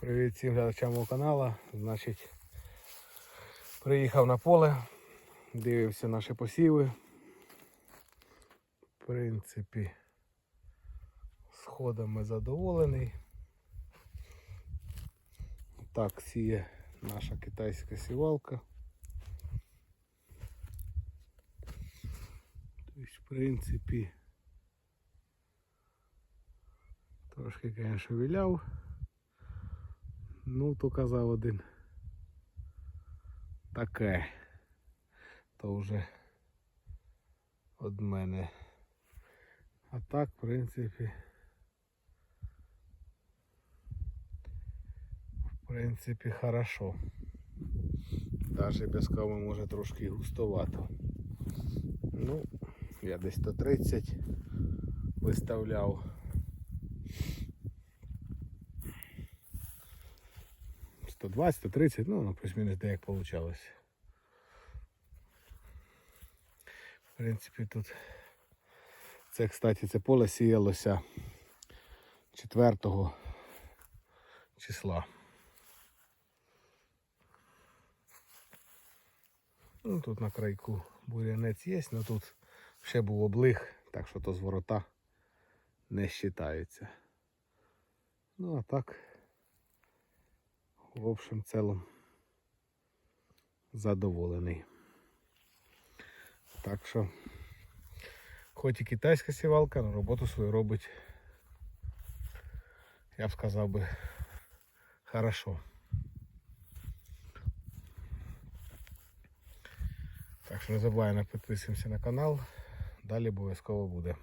Привіт всім глядачам мого каналу. Значить, приїхав на поле, дивився наші посіви. В принципі, сходами задоволений. Так сіє наша китайська сівалка. Тобто, в принципі, трошки, звісно, віляв. Ну, то казав один. Таке. То вже від мене. А так, в принципі. В принципі, хорошо. Даже без кави може трошки густовато. Ну, я десь 130 виставляв. 120, 130, ну, ну плюс-мінус де як вийшло. В принципі, тут це, кстати, це поле сіялося 4 числа. Ну, тут на крайку бурянець є, але тут ще був облиг, так що то з ворота не вважається. Ну а так в общем целом задоволений. Так що, хоч і китайська сівалка, але роботу свою робить, я б сказав би, хорошо. Так що не забуваємо підписуємося на канал, далі обов'язково буде.